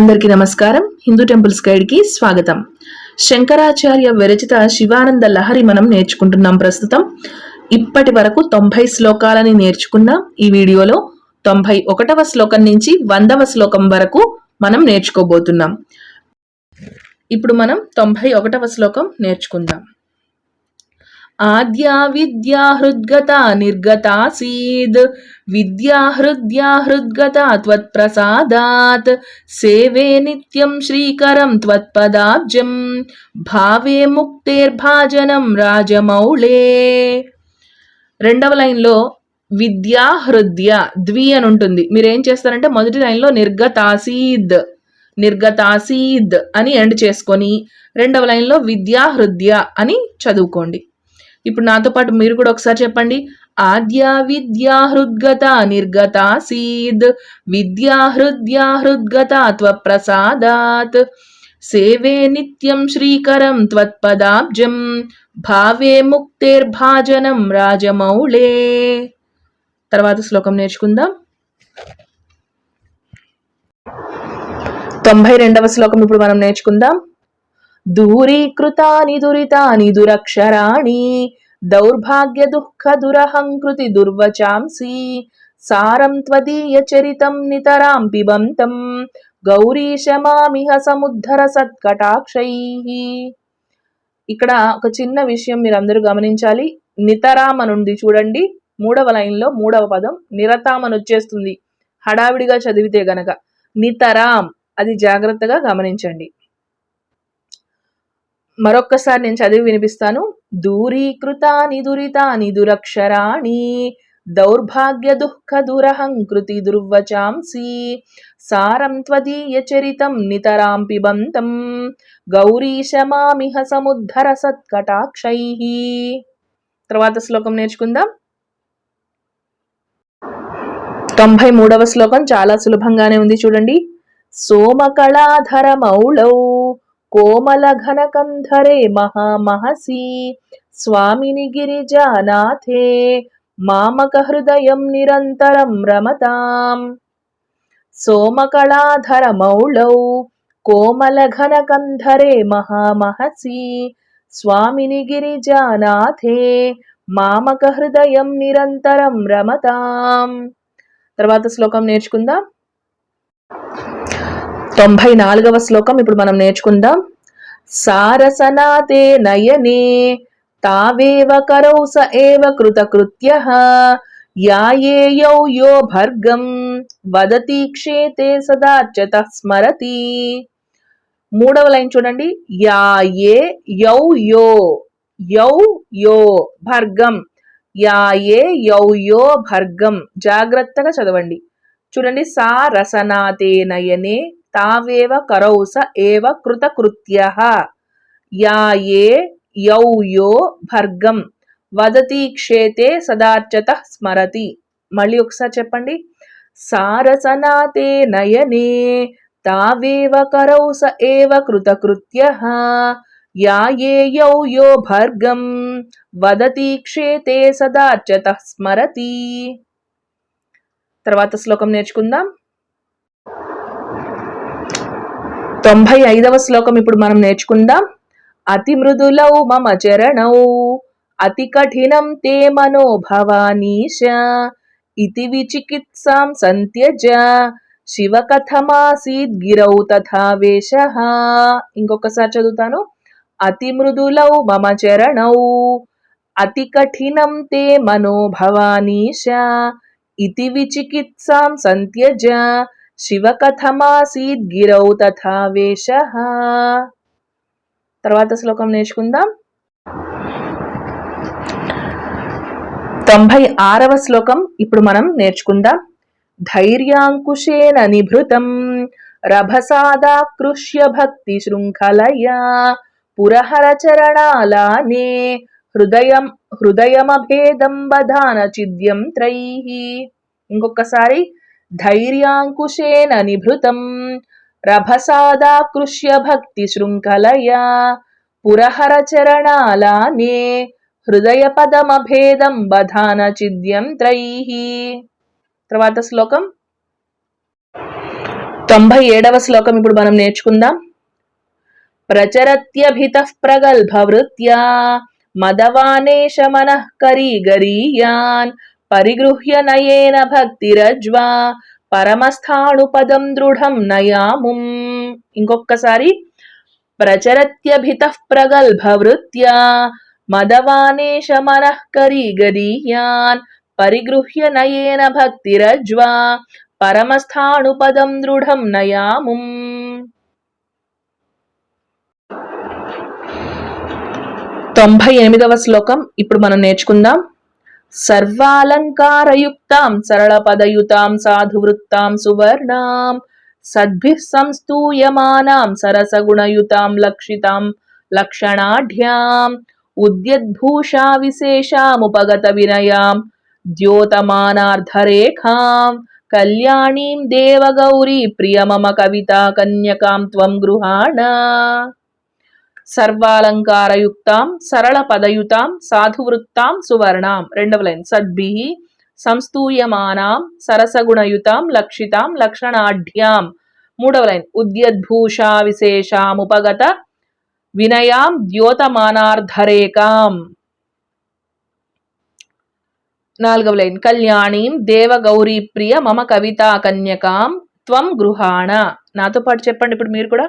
అందరికీ నమస్కారం. హిందూ టెంపుల్స్ గైడ్కి స్వాగతం. శంకరాచార్య విరచిత శివానంద లహరి మనం నేర్చుకుంటున్నాం ప్రస్తుతం. ఇప్పటి వరకు తొంభై శ్లోకాలని నేర్చుకున్నాం ఈ వీడియోలో తొంభై ఒకటవ శ్లోకం నుంచి వందవ శ్లోకం వరకు మనం నేర్చుకోబోతున్నాం. ఇప్పుడు మనం తొంభై ఒకటవ శ్లోకం నేర్చుకుందాం. ఆద్యా విద్యా హృద్గత నిర్గతాసీద్ విద్యా హృద్యా హృద్గత త్వత్ప్రసాదాత్ సేవే నిత్యం శ్రీకరం త్వత్పదాబ్జం భావే ముక్తేర్భాజనం రాజమౌళే రెండవ లైన్లో విద్యా హృద్య ద్వి అని ఉంటుంది. మీరు ఏం చేస్తారంటే మొదటి లైన్లో నిర్గతాసీద్ నిర్గతాసీద్ అని ఎండ్ చేసుకొని రెండవ లైన్లో విద్యా హృద్య అని చదువుకోండి. ఇప్పుడు నాతో పాటు మీరు కూడా ఒకసారి చెప్పండి. ఆద్య విద్యా హృద్గత నిర్గతాసీద్ విద్యా హృద్యా హృద్గత త్వప్రసాదాత్ సేవే నిత్యం శ్రీకరం త్వత్పదాబ్జం భావే ముక్తేర్భాజనం రాజమౌళే. తర్వాత శ్లోకం నేర్చుకుందాం. తొంభై రెండవ శ్లోకం ఇప్పుడు మనం నేర్చుకుందాం. దూరీకృతాని దురితాని దురక్షరాణి దౌర్భాగ్య దుఃఖ దురహంకృతి దుర్వచాంసి సారం త్వదీయ చరితం నితరాం పిబంతం గౌరీశమామిహ సముద్ధర సత్కటాక్షై. ఇక్కడ ఒక చిన్న విషయం మీరు అందరూ గమనించాలి. నితరాం అని ఉంది చూడండి. మూడవ లైన్లో మూడవ పదం నిరతాం అని వచ్చేస్తుంది హడావిడిగా చదివితే గనక. నితరాం. అది జాగ్రత్తగా గమనించండి. మరొక్కసారి నేను చదివి వినిపిస్తాను. దూరీకృతాని దురితాని దురక్షరాణి దౌర్భాగ్య దుఃఖ దురహంకృతి దుర్వచాంసి సారం త్వదీయ చరితం నితరాం పిబంతం గౌరీశమామిహ సముద్ధర సత్కటాక్షై. తర్వాత శ్లోకం నేర్చుకుందాం. తొంభై మూడవ శ్లోకం చాలా సులభంగానే ఉంది చూడండి. సోమకళాధర మౌళౌ కోమలఘనకంధరే మహామహసి. స్వామిని గిరిజానాథే మామక హృదయం నిరంతరం రమతాం. సోమకళాధర మౌళౌ కోమలఘనకంధరే మహామహసి. స్వామిని గిరిజానాథే మామక హృదయం నిరంతరం రమతాం. తర్వాత శ్లోకం నేర్చుకుందాం. తొంభై నాలుగవ శ్లోకం ఇప్పుడు మనం నేర్చుకుందాం. సారసనాతే నయనే తావేవ కరౌ స ఏవ కృతకృత్య యాయేయౌ యో భర్గం వదతి క్షేతే సదార్చత స్మరతి మూడవ లైన్ చూడండి. యాయే యౌ యో యౌ యో భర్గం యాయే యౌ యో భర్గం. జాగ్రత్తగా చదవండి. చూడండి. సా రసనాతే నయనే తావేవ కరౌస ఏవ కృతకృత్య. యాయే ఏ యౌ యో భర్గం. వదతి క్షేతే సదార్చత స్మరతి. మళ్ళీ ఒకసారి చెప్పండి. సారసనాతే నయనే తావేవ కరౌస ఏవ కృతకృత్య. యా ఏ యో భర్గం. వదతి క్షేతే సదార్చత స్మరతి. తర్వాత శ్లోకం నేర్చుకుందాం. తొంభై ఐదవ శ్లోకం ఇప్పుడు మనం నేర్చుకుందాం. అతి మృదులౌ మమ చరణౌ అతి కఠినం తే మనోభవానీశ ఇతి విచికిత్సాం సంత్యజ శివ కథమాసీద్ గిరౌ తథా వేష. ఇంకొకసారి చదువుతాను. అతి మృదులౌ మమ చరణౌ అతి కఠినం తే మనోభవానీశ ఇతి విచికిత్సాం సంత్యజ శివకథమాసీద్ గిరౌ తథా వేష. తర్వాత శ్లోకం నేర్చుకుందాం. తొంభై ఆరవ శ్లోకం ఇప్పుడు మనం నేర్చుకుందాం. ధైర్యాంకుశేన నిభృతం రభసాదాకృష్య భక్తి శృంఖలయా పురహర చరణాలానే హృదయం హృదయమభేదం బధాన చిద్యం త్రై. ఇంకొకసారి ధైర్యాంకుశేన నిభృతం రభసాదాకృష్య భక్తి శృంఖలయా పురహర చరణాలానే హృదయ పదమభేదం బధాన చిద్యం త్రై. తర్వాత శ్లోకం. తొంభై ఏడవ శ్లోకం ఇప్పుడు మనం నేర్చుకుందాం. ప్రచరత్యభిత ప్రగల్భ వృత్యా మదవానేశ మనః కరీగరీయాన్ పరిగృహ్య నయేన భక్తిరజ్వా పరమస్థాణుపదం దృఢం నయాముం. ఇంకొకసారి ప్రచరత్యభిత ప్రగల్భ వృత్యా మదవానేశ మనః కరీగరీయాన్ పరిగృహ్య నయేన భక్తిరజ్వా పరమస్థాణుపదం దృఢం నయాముం. తొంభై ఎనిమిదవ శ్లోకం ఇప్పుడు మనం నేర్చుకుందాం. సర్వాలంకారయుక్తాం సరళ పదయుతాం సాధువృత్తాం సువర్ణాం సద్భిః సంస్తూయమానాం సరసగుణయుతాం లక్షితాం లక్షణాఢ్యాం ఉద్యద్భూషా విశేషాముపగత వినయాం ద్యోతమానార్ధరేఖాం కళ్యాణీం దేవగౌరీ ప్రియమమ కవితా కన్యకాం త్వం గృహాణ సర్వాలంకారయుక్తాం సరళ పదయుతాం సాధువృత్తాం సువర్ణాం. రెండవ లైన్. సద్భి సంస్తూయమానాం సరసగుణయుతాం లక్షితాం లక్షణాఢ్యాం. మూడవ లైన్. ఉద్యద్భూషా విశేషాముపగత వినయాం ద్యోతమానార్ధరేకాం. నాలుగవ లైన్. కళ్యాణీం దేవగౌరీ ప్రియ మమ కవితా కన్యకాం త్వం గృహాణ. నాతో పాటు చెప్పండి ఇప్పుడు మీరు కూడా.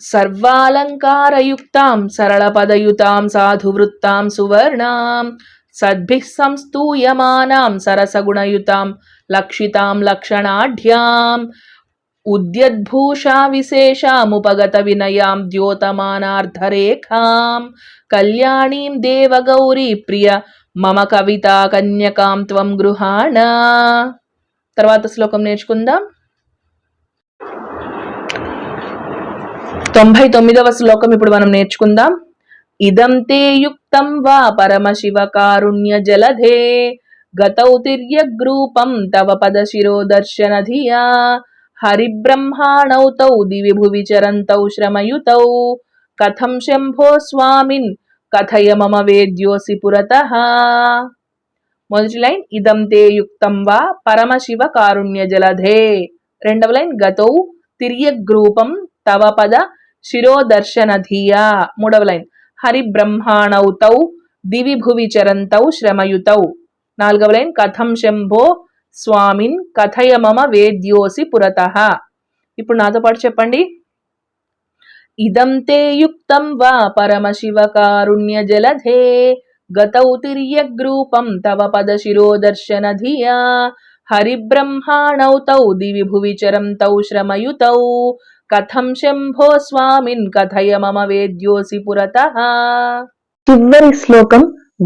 సర్వాలంకారయుక్తాం సరళపదయుతాం సాధువృత్తాం సువర్ణాం. సద్భిః సంస్తూయమానాం సరసగుణయుతాం లక్షితాం లక్షణాఢ్యాం. ఉద్యద్భూషా విశేషాముపగత వినయాం ద్యోతమానార్ధరేఖాం. కళ్యాణీం దేవగౌరీ ప్రియ మమ కవితా కన్యకాం త్వం గృహాణ. తర్వాత శ్లోకం నేర్చుకుందాం. తొంభై తొమ్మిదవ శ్లోకం ఇప్పుడు మనం నేర్చుకుందాం. ఇదం తే యుక్తం వా పరమశివ కారుణ్య జలధే. గతౌ తిర్యగ్రూపం తవ పద శిరో దర్శన ధియా. హరిబ్రహ్మాణౌ తౌ దివి భువి చరంతౌ శ్రమయుతౌ. కథం శంభో స్వామిన్ కథయ మమ వేద్యోసి పురత. మొదటి లైన్ ఇదం తే యుక్తం వా పరమశివ కారుణ్య జలధే. రెండవ లైన్ గతౌ తిర్యగ్రూపం తవ పద శిరోదర్శన ధియా మూడవ లైన్. హరిబ్రహ్మాణౌతౌ దివి భువి చరంతౌ శ్రమయుతౌ. నాలుగవ లైన్. కథం శంభో స్వామిన్ కథయ మమ వేద్యోసి పురత. ఇప్పుడు నాతో పాటు చెప్పండి. ఇదం తే యుక్తం వా పరమశివ కారుణ్య జలధే గతౌ తిర్యగ్రూపం తవ పద శిరోదర్శన ధియా హరిబ్రహ్మాణౌ తౌ దివి భువి చరంతౌ శ్రమయుతౌ. కథం శంభో స్వామిన్ కథయ మమ వేద్యోసి పురత. చివరి శ్లోకం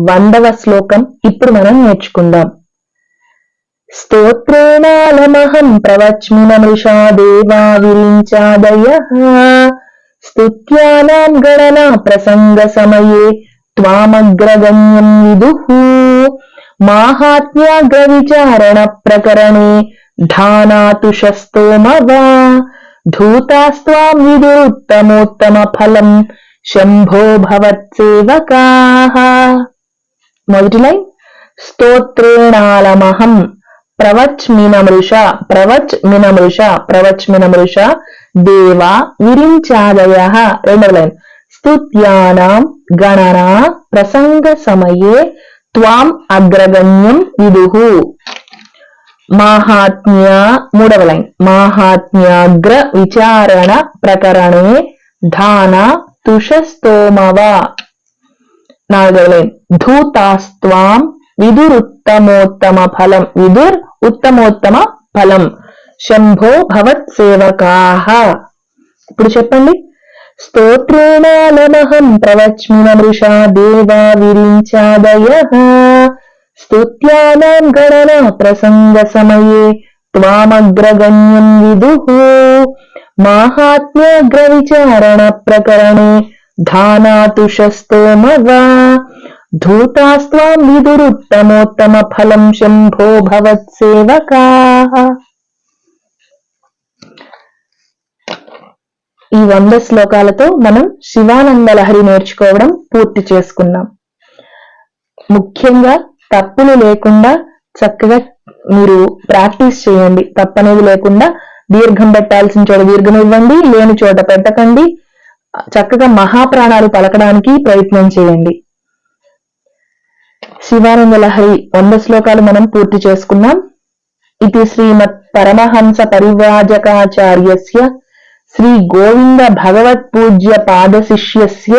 వందవ శ్లోకం ఇప్పుడు మనం నేర్చుకుందాం. స్తోత్రేణాలమహం ప్రవచ్మి నమృషా దేవా విరించాదయ స్తుత్యానాం గణనా ప్రసంగ సమయే త్వామగ్రగణ్యం విదుః. మాహాత్మ్యాగ్రవిచారణ ప్రకరణే ధానాతుషస్తోమవా ధూతాస్త్వాం విదురుత్తమోత్తమ ఫలం శంభో భవత్సేవకాః. మొదటి లైన్. స్తోత్రేణాలమహం. ప్రవచ్ మినమృష ప్రవచ్ మినమృష ప్రవచ్ మినమృష దేవా విరించాదయ. రెండవ లైన్. స్తుత్యానాం గణనా ప్రసంగ సమయే త్వాం అగ్రగణ్యం విదుహు మాహాత్మ్య మూడవ లైన్. మాహాత్మ్యాగ్ర విచారణ ప్రకరణే ధాన తుషస్తోమవ. నాలుగవ లైన్. ధూతాస్వాం విదురుత్తమోత్తమ ఫలం విదుర్ ఉత్తమోత్తమ ఫలం. శంభో భవత్ సేవకాహ ఇప్పుడు చెప్పండి. స్తోత్రేణాలమహం ప్రవచ్మినమృషా దేవా విరించాదయ. స్తుత్యానాం గణన ప్రసంగ సమయే త్వామగ్రగణ్యం విదుః మాహాత్మ్యాగ్ర విచారణ ప్రకరణే ధానాతుషస్తోమవా ధూతాస్త్వాం విదురుత్తమోత్తమ ఫలం శంభో భవత్సేవకా ఈ వంద శ్లోకాలతో మనం శివానంద లహరి నేర్చుకోవడం పూర్తి చేసుకున్నాం. ముఖ్యంగా తప్పులు లేకుండా చక్కగా మీరు ప్రాక్టీస్ చేయండి. తప్పనేది లేకుండా దీర్ఘం పెట్టాల్సిన చోట దీర్ఘం ఇవ్వండి లేని చోట పెట్టకండి. చక్కగా మహాప్రాణాలు పలకడానికి ప్రయత్నం చేయండి. శివానంద లహరి వంద శ్లోకాలు మనం పూర్తి చేసుకున్నాం. ఇది శ్రీమత్ పరమహంస పరివ్రాజకాచార్యస్య శ్రీ గోవింద భగవత్ పూజ్య పాద శిష్యస్య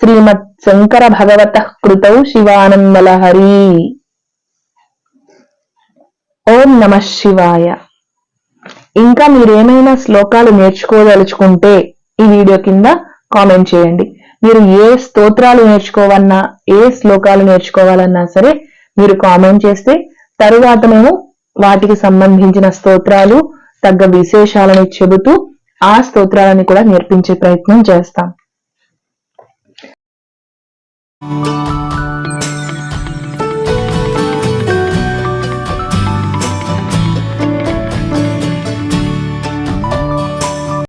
శ్రీమత్ శంకర భగవత కృతౌ శివానందలహరి. ఓం నమ శివాయ. ఇంకా మీరేమైనా శ్లోకాలు నేర్చుకోదలుచుకుంటే ఈ వీడియో కింద కామెంట్ చేయండి. మీరు ఏ స్తోత్రాలు నేర్చుకోవన్నా ఏ శ్లోకాలు నేర్చుకోవాలన్నా సరే మీరు కామెంట్ చేస్తే తరువాత మేము వాటికి సంబంధించిన స్తోత్రాలు తగ్గ విశేషాలని చెబుతూ ఆ స్తోత్రాలని కూడా నేర్పించే ప్రయత్నం చేస్తాం. Música